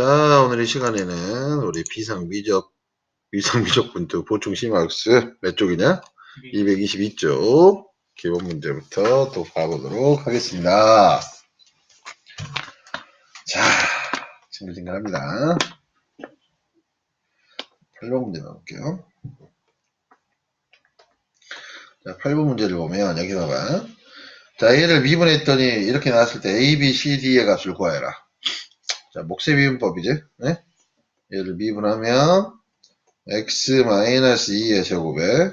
자, 오늘 이 시간에는 우리 비상미적, 비상미적 분투 보충 심화학습 몇 쪽이냐? 222쪽 기본 문제부터 또 봐보도록 하겠습니다. 자, 징글징글합니다. 8번 문제 나올게요. 자, 8번 문제를 보면 여기 봐봐. 자, 얘를 미분했더니 이렇게 나왔을 때 A, B, C, D의 값을 구하여라. 자, 목세 미분법이지? 네? 얘를 미분하면 x-2의 제곱에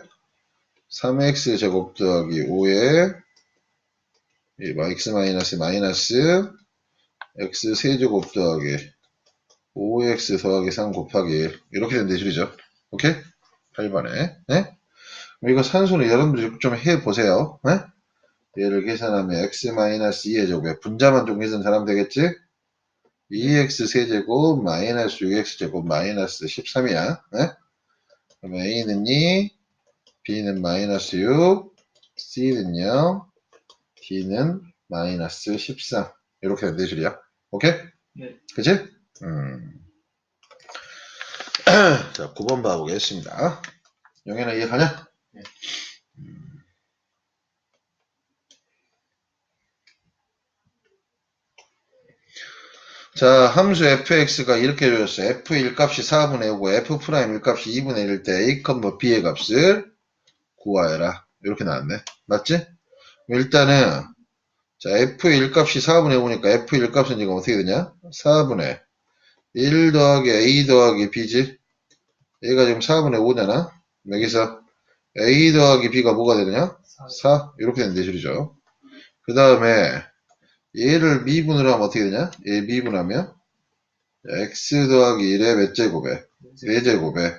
3x 제곱 더하기 5에 x 마이너스 마이너스 x 세제곱 더하기 5x 더하기 3 곱하기 1 이렇게 된 대줄이죠. 오케이? 8번에 네? 이거 산수는 여러분들이 좀 해보세요. 네? 얘를 계산하면 x 마이너스 2의 제곱에 분자만 좀 계산 잘하면 되겠지? 2x 세제곱 마이너스 6x 제곱 마이너스 13이야. 네? 그럼 a는 2, b는 마이너스 6, c는 0, d는 마이너스 13. 이렇게 된 대줄이야. 오케이? 네. 그치? 음. 자, 9번 봐보겠습니다. 영현아 이해가냐? 네. 자, 함수 fx가 이렇게 줘졌어. f1 값이 4분의 5고 f'1 값이 2분의 1일 때 a, b의 값을 구하여라. 이렇게 나왔네. 맞지? 일단은 자, f1 값이 4분의 5니까 f1 값은 지금 어떻게 되냐? 4분의 1 더하기 a 더하기 b지? 얘가 지금 4분의 5잖아? 여기서 a 더하기 b가 뭐가 되느냐? 4. 이렇게 되는 대줄이죠. 그 다음에 얘를 미분으로 하면 어떻게 되냐? 얘 미분하면 x 더하기 1의 몇 제곱에? 4제곱에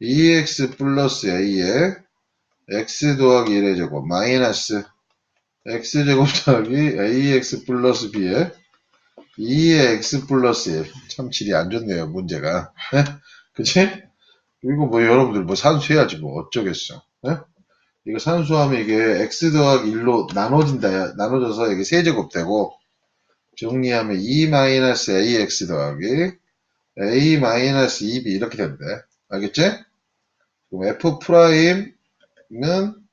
2x 플러스 a에 x 더하기 1의 제곱 마이너스 x제곱 더하기 ax 플러스 b에 2의 x 플러스 1. 참 질이 안 좋네요, 문제가. 네? 그치? 이거 뭐 여러분들 뭐 산수해야지 뭐 어쩌겠어. 네? 이거 산수하면 이게 x 더하기 1로 나눠진다, 나눠져서 이게 세제곱 되고, 정리하면 2 마이너스 ax 더하기 a 마이너스 2b 이렇게 된대. 알겠지? 그럼 f 프라임은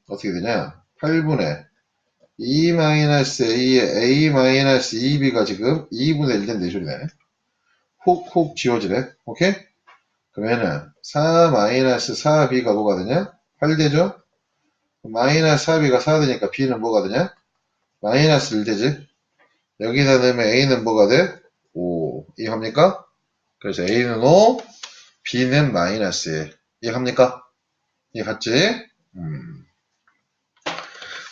어떻게 되냐? 8분의 2 마이너스 a의 a 마이너스 2b가 지금 2분의 1된 내줄이네. 훅훅 지워지네. 오케이? 그러면은 4 마이너스 4b가 뭐가 되냐? 8 되죠? 마이너스 4b가 4 되니까 b는 뭐가 되냐? 마이너스 1 되지? 여기다 넣으면 a는 뭐가 돼? 5. 이해합니까? 그래서 a는 5, b는 마이너스 1. 이해합니까? 이해갔지? 음.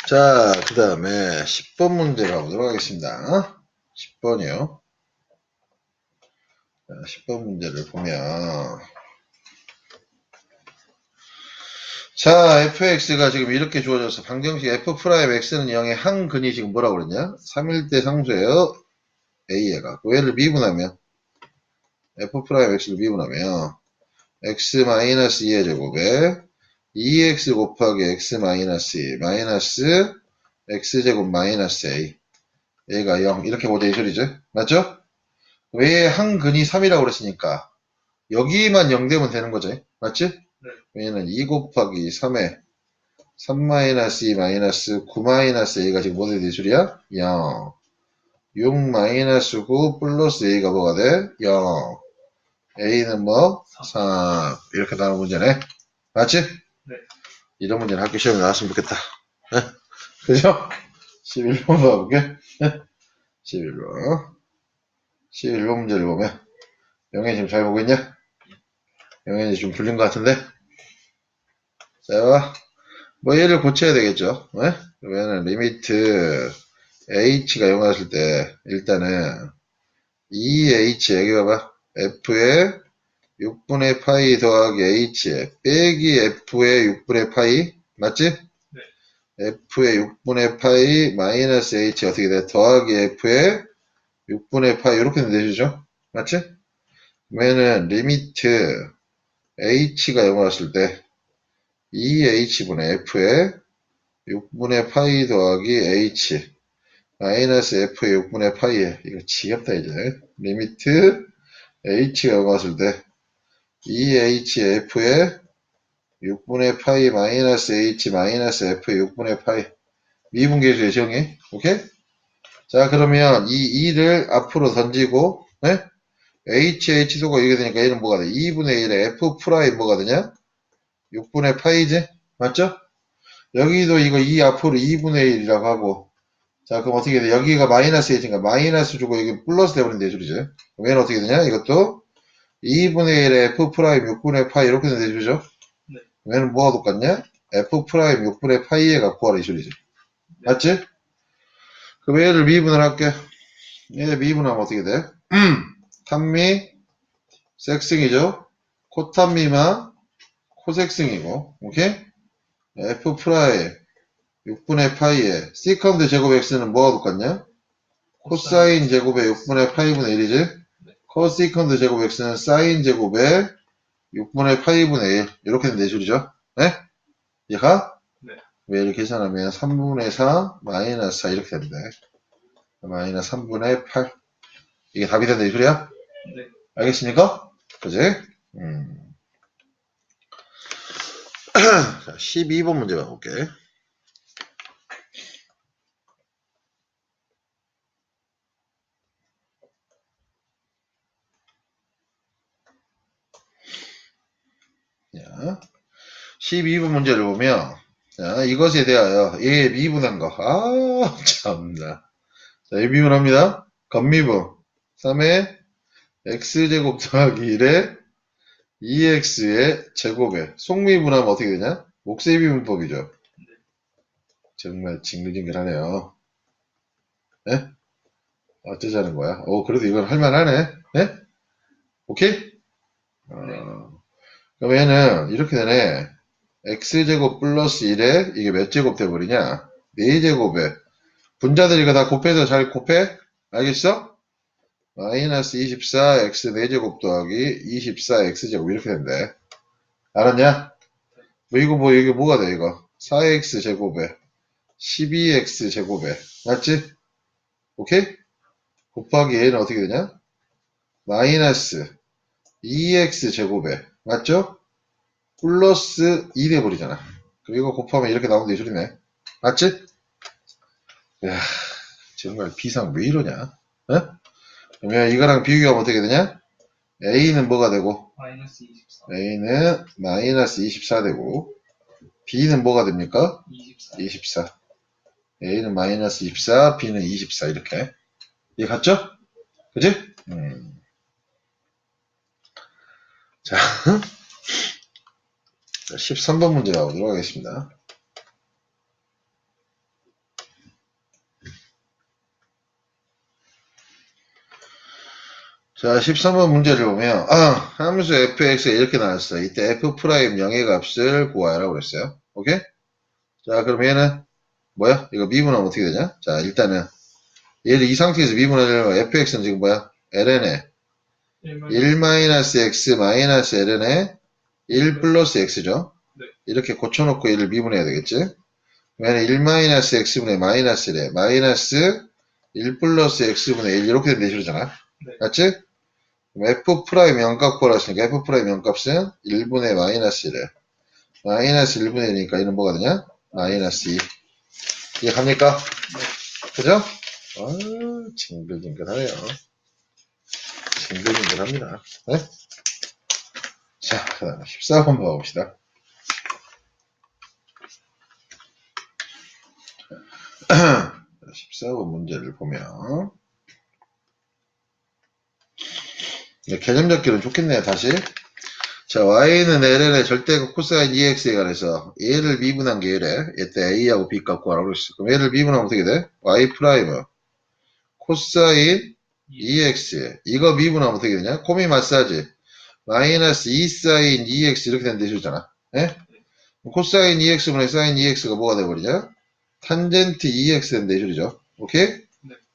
자, 그 다음에 10번 문제 가보도록 하겠습니다. 10번이요. 자, 10번 문제를 보면 자, fx가 지금 이렇게 주어져서 방정식 f'x는 0의 한 근이 지금 뭐라고 그랬냐? 3일대 상수예요. a가. 그 얘를 미분하면 f'x를 미분하면 x-2의 제곱에 2x 곱하기 x 마이너스 2 마이너스 x제곱 마이너스 a 얘가 0 이렇게 보자 이 소리죠 맞죠? 왜한 근이 3이라고 그랬으니까 여기만 0 되면 되는 거죠 맞지? 왜냐면 2 곱하기 3에 3 마이너스 2 마이너스 9 마이너스 a가 지금 돼 소리야? 0 6 마이너스 9 플러스 a가 뭐가 돼? 0 a는 뭐? 3 이렇게 나오는 문제네 맞지? 네. 이런 문제는 학교 시험에 나왔으면 좋겠다. 네? 그죠? 11번 봐볼게. 네? 11번. 11번 문제를 보면, 영현이 지금 잘 보고 있냐? 영현이 좀 불린 것 같은데? 자, 뭐 얘를 고쳐야 되겠죠? 네? 그러면은 리미트 h가 0 왔을 때, 일단은 2h, 여기 봐봐. f에 6분의 파이 더하기 h에 빼기 f의 6분의 파이 맞지? 네. f의 6분의 파이 마이너스 h 어떻게 돼? 더하기 f의 6분의 파이 이렇게 되시죠? 맞지? 그러면은 리미트 h가 0 왔을 때 2h분의 f의 6분의 파이 더하기 h 마이너스 f의 6분의 파이에 이거 지겹다 이제 리미트 h가 0 왔을 때 2hf의 6분의 파이 마이너스 h 마이너스 f의 6분의 파이 미분계수의 정의 오케이? 자 그러면 이 2를 앞으로 던지고 네? h, h소가 이게 되니까 얘는 뭐가 돼? 2분의 1에 f 프라임 뭐가 되냐? 6분의 파이지? 맞죠? 여기도 이거 2 앞으로 2분의 1이라고 하고 자 그럼 어떻게 돼? 여기가 마이너스 h니까 마이너스 주고 여기 플러스 되버린 대줄이지 그럼 얘는 어떻게 되냐? 이것도 2분의 1에 f 프라임 6분의 파이 이렇게 되는 대줄이죠 네. 얘는 뭐가 똑같냐? f 프라임 6분의 파이에 갖고 와라 이 줄이지 맞지? 그럼 얘를 미분을 할게 얘 미분하면 어떻게 돼? 탄미 섹승이죠 코탄미만 코섹승이고 오케이? f 프라임 6분의 파이에 시컨드 제곱 x는 뭐가 똑같냐? 코사인 제곱의 6분의 파이분의 1이지? 네. 코시컨드 제곱 x는 사인 제곱의 6분의 파이분의 1 이렇게 된 내줄이죠? 네? 이해가? 네. 얘를 계산하면 3분의 4 마이너스 4 이렇게 된대 마이너스 3분의 8 이게 답이 된다 이 소리야? 네. 알겠습니까? 그지? 음. 자, 12번 문제 가볼게. 자, 12번 문제를 보면, 자, 이것에 대하여 얘 미분한 거. 아, 참나. 자, 얘 미분합니다. 건미분. 3에 x제곱 더하기 1에 2x의 제곱에 속미분하면 어떻게 되냐? 목세미분법이죠. 정말 징글징글하네요. 예? 어쩌자는 거야? 오, 그래도 이건 할만하네. 예? 오케이? 어, 그럼 얘는 이렇게 되네. x제곱 플러스 1에 이게 몇 제곱 돼버리냐? 4제곱에 분자들 이거 다 곱해서 잘 곱해? 알겠어? 마이너스 24 x 4제곱 더하기 24 x제곱 이렇게 된대. 알았냐? 뭐 이거 뭐 이게 뭐가 돼 이거? 4x 제곱에 12x 제곱에 맞지? 오케이? 곱하기 얘는 어떻게 되냐? 마이너스 2x 제곱에 맞죠? 플러스 2 돼버리잖아. 그리고 곱하면 이렇게 나오는데 이 소리네. 맞지? 야 정말 비상 왜 이러냐? 어? 그러면 이거랑 비교하면 어떻게 되냐? A는 뭐가 되고 마이너스 24. A는 마이너스 24 되고 B는 뭐가 됩니까? 24. 24 A는 마이너스 24 B는 24 이렇게 이해 갔죠? 그지? 음. 자 13번 문제 가보도록 하겠습니다 자, 13번 문제를 보면, 아, 함수 fx가 이렇게 나왔어. 이때 f 프라임 0의 값을 구하라고 그랬어요. 오케이? 자, 그럼 얘는, 뭐야? 이거 미분하면 어떻게 되냐? 자, 일단은, 얘를 이 상태에서 미분하려면 fx는 지금 뭐야? ln에 1 마이너스 x 마이너스 ln에 1 플러스 x죠? 네. 이렇게 고쳐놓고 얘를 미분해야 되겠지? 그러면 1 마이너스 x분의 마이너스 1에 마이너스 1 플러스 x분의 1 이렇게 된 대시로잖아. 네. 맞지? F 프라임 0값 구하라으니까 f 프라임 0값은 1분의 마이너스 1에 마이너스 1분의 1이니까 얘는 뭐가 되냐? 마이너스 2 이해 갑니까? 그죠? 아 징글징글하네요 징글징글합니다 네? 자 그 다음에 14번 봐봅시다 14번 문제를 보면 네, 개념 잡기는 좋겠네요, 다시. 자, y는 ln의 절대값 코사인 2x에 관해서 얘를 미분한 게 얘래. 얘때 a하고 b 값 구하라고 그랬어. 그럼 얘를 미분하면 어떻게 돼? y 프라임은 코사인 2x. 이거 미분하면 어떻게 되냐? 코미 마사지. 마이너스 2 사인 2x 이렇게 된대 주잖아. 예? 코사인 2x분의 사인 2x가 뭐가 돼버리냐? 탄젠트 2x 된대 줄이죠. 오케이?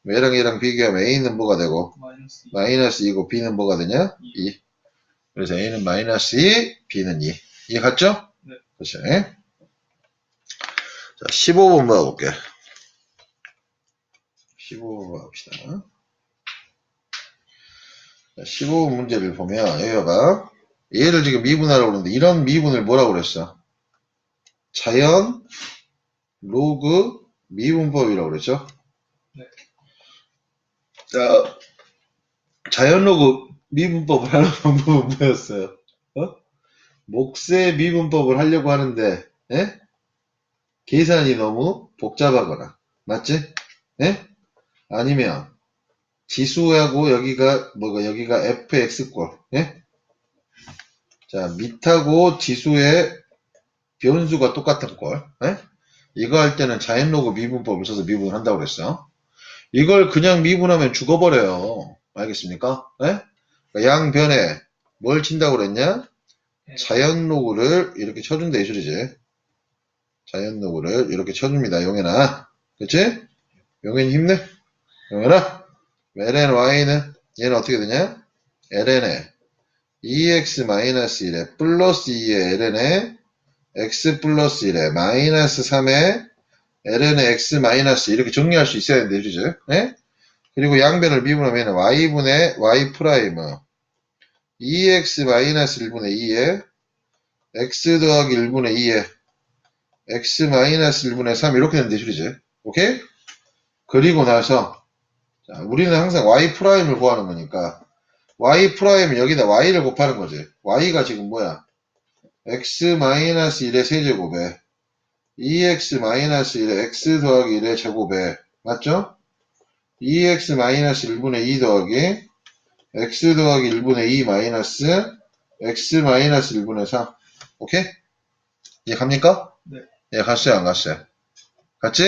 네. 얘랑 얘랑 비교하면 a는 뭐가 되고 마이너스 2. 마이너스 2고 b는 뭐가 되냐? 2. 그래서 a는 마이너스 2, b는 2. 이해 갔죠? 네. 그렇죠. 자, 15번 봐볼게. 15번 봐봅시다. 15번 문제를 보면, 여기 봐봐. 얘를 지금 미분하라고 그러는데, 이런 미분을 뭐라고 그랬어? 자연, 로그, 미분법이라고 그랬죠? 네. 자, 자연 로그 미분법을 하는 방법은 뭐였어요? 어? 몫의 미분법을 하려고 하는데, 예? 계산이 너무 복잡하거나, 맞지? 예? 아니면, 지수하고 여기가, 뭐가, 여기가 fx꼴, 예? 자, 밑하고 지수의 변수가 똑같은 꼴, 예? 이거 할 때는 자연 로그 미분법을 써서 미분을 한다고 그랬어. 이걸 그냥 미분하면 죽어버려요. 알겠습니까? 예? 그러니까 양변에 뭘 친다고 그랬냐? 자연 로그를 이렇게 쳐준다 이 소리지. 자연 로그를 이렇게 쳐줍니다. 용해나. 그치? 용해는 힘내. 용해나. ln y는 얘는 어떻게 되냐? ln에 2x-1에 플러스 2에 ln에 x 플러스 1에 마이너스 3에 ln에 x 마이너스 이렇게 정리할 수 있어야 되는데 그죠? 예? 그리고 양변을 미분하면 y분의 y 프라임 2x 마이너스 1분의 2에 x 더하기 1분의 2에 x 마이너스 1분의 3 이렇게 되는데 소리지. 오케이? 그리고 나서 자, 우리는 항상 y 프라임을 구하는 거니까 y 프라임은 여기다 y를 곱하는 거지. y가 지금 뭐야? x 마이너스 1의 세제곱에 2x 마이너스 1의 x 더하기 1의 제곱에 맞죠? 2x 마이너스 1분의 2 더하기 x 더하기 1분의 2 마이너스 x 마이너스 1분의 3 오케이? 이해 갑니까? 네. 예, 갔어요 안 갔어요? 갔지?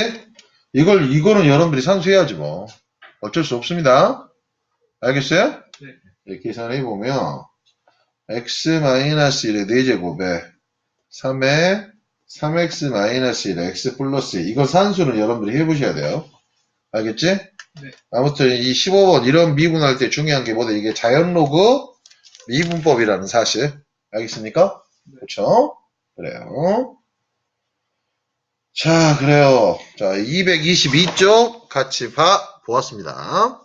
이걸 이거는 여러분들이 산수해야지 뭐 어쩔 수 없습니다 알겠어요? 네. 이렇게 계산해 보면 x 마이너스 1의 4제곱에 3 에 3x 마이너스 1의 x 플러스 2 이거 산수는 여러분들이 해보셔야 돼요 알겠지? 네. 아무튼 이 15번 이런 미분할 때 중요한 게 뭐다 이게 자연 로그 미분법이라는 사실 알겠습니까? 네. 그렇죠? 그래요. 자, 그래요. 자, 222쪽 같이 봐 보았습니다.